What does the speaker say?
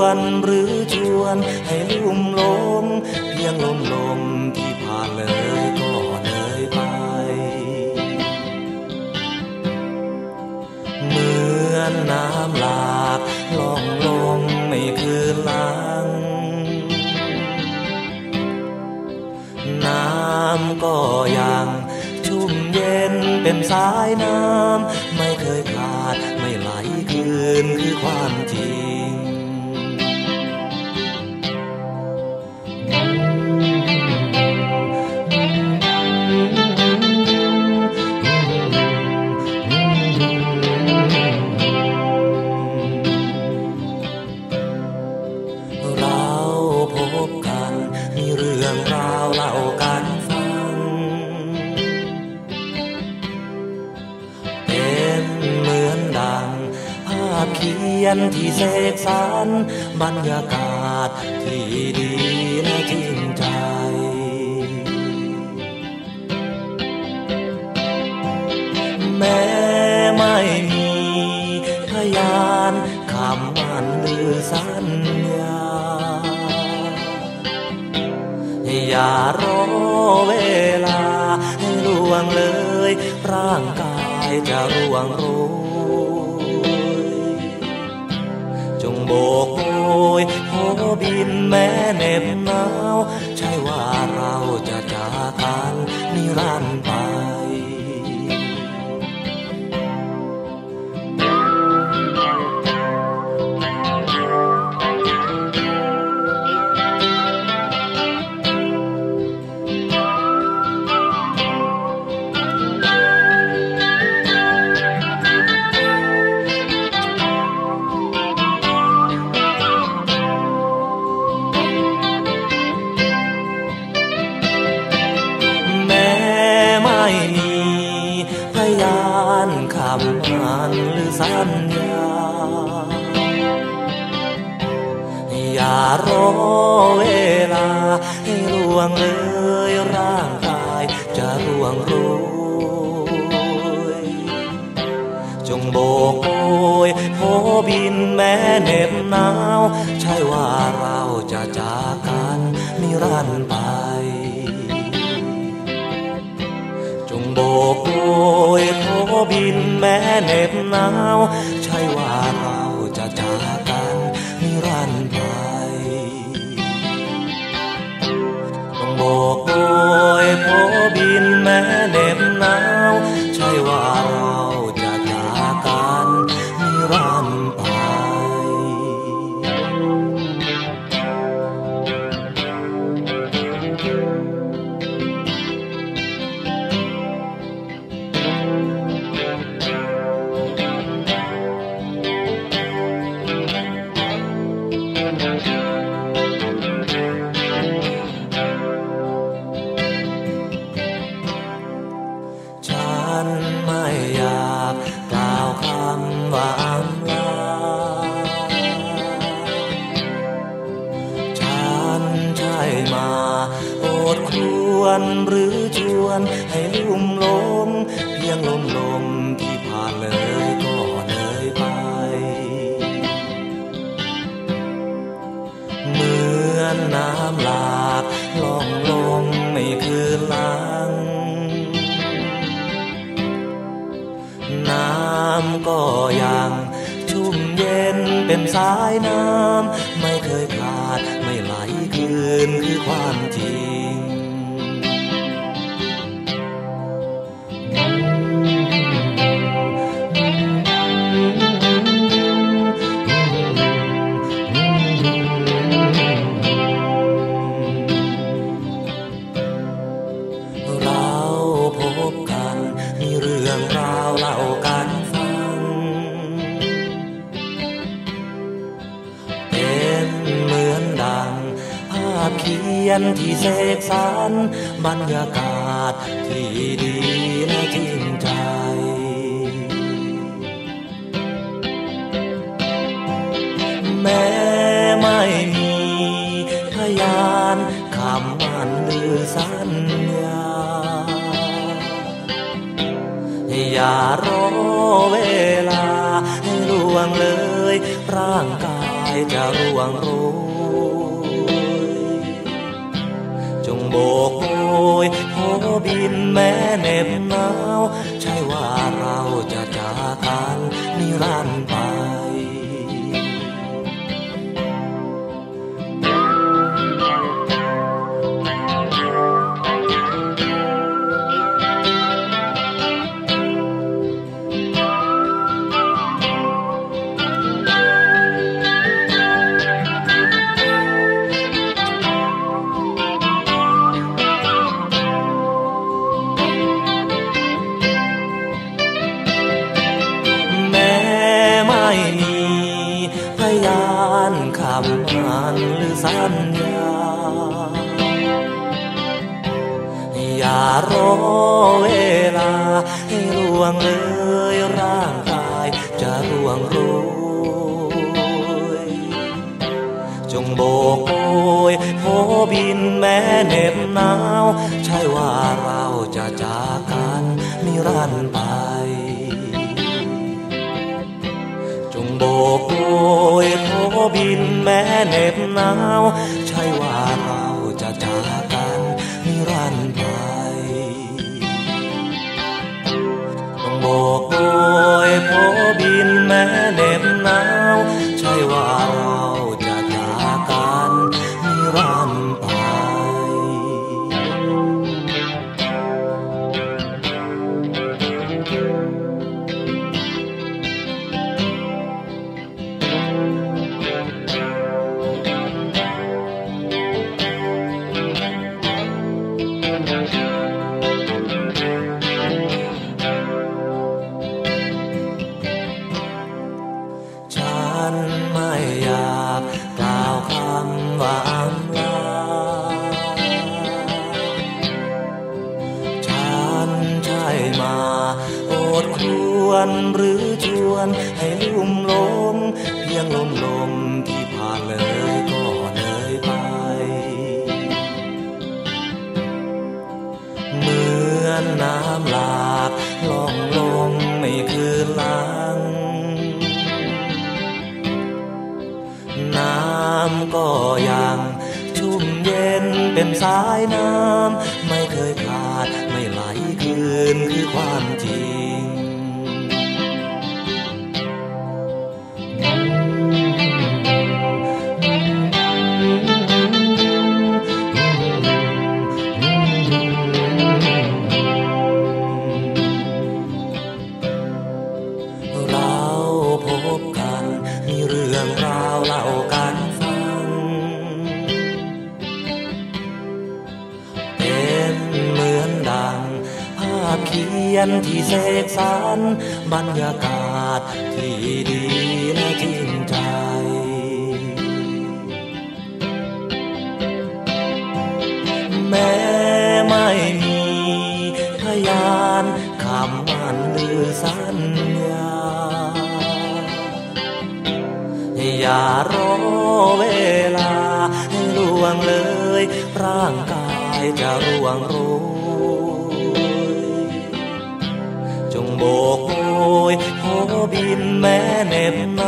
วนหรือชวนให้ลุ่มลงเพียงลมลมที่ผ่านเลยก็เลยไป เหมือนน้ำหลากล่องลงไม่คืนหลังน้ำก็ยังชุ่มเย็นเป็นสายน้ำ ไม่เคยขาดไม่ไหลคืนคือความจริง ขียนที่เสกสรรบรรยากาศที่ดีและจริงใจแม้ไม่มีพยานคำมันหรือสัญญา อย่ารอเวลาให้ล่วงเลย ร่างกายจะร่วงโร ม่ สัญญา อย่ารอเวลา ให้ร่วงเลยร่างกาย จะร่วงโรยจงโบกโบยโผบินแม่เหน็บหนาว ใช่ว่าเราจะจากกันนิรันดร์ไป กโบยโผบินแม่เหน็บหนาว ใช่ว่าเราจะจากกันนิรันดร์ไปจงโบกโอยโผบินแม่เหน็บหนาว ใช่ว่าเรา วนหรือชวนให้ลุ่มลงเพียงลมลมที่ผ่านเลยก็เลยไป เหมือนน้ำหลากล่องลงไม่คืนหลัง น้ำก็ยังชุ่มเย็นเป็นสายน้ำ ไม่เคยขาดไม่ไหลคืนคือความจริง เขียนที่เสกสรรบรรยากาศที่ดีและจริงใจแม้ไม่มีพยานคำมันหรือสัญญา อย่ารอเวลาให้ล่วงเลย ร่างกายายจะร่วงโร โบกโอยโหบินแม่เหน็บหนาว ใช่ว่าเราจะจากกันนิรันดร์ไป สัญญา อย่ารอเวลา ให้ร่วงเลยร่างกายจะร่วงโรย จงโบกโอยโหบินแม่เน็บ บินแม่เหน็บหนาว ใช่ว่าเราจะจากกันนิรันดร์ไปจงโบกโอยโพบินแม่เหน็บหนาว วคำว่าอำลาฉันใช่มาอดครวนหรือชวนให้ลุ่มหลงเพียงลมลม ก็ยังชุ่มเย็นเป็นสายน้ำ ไม่เคยขาดไม่ไหลคืนคือความจริง เขียนที่เสกสรรบรรยากาศที่ดีและจริงใจแม้ไม่มีพยานคำมันหรือสัญญา อย่ารอเวลาให้ล่วงเลย ร่างกายจะร่วงโร tiempo.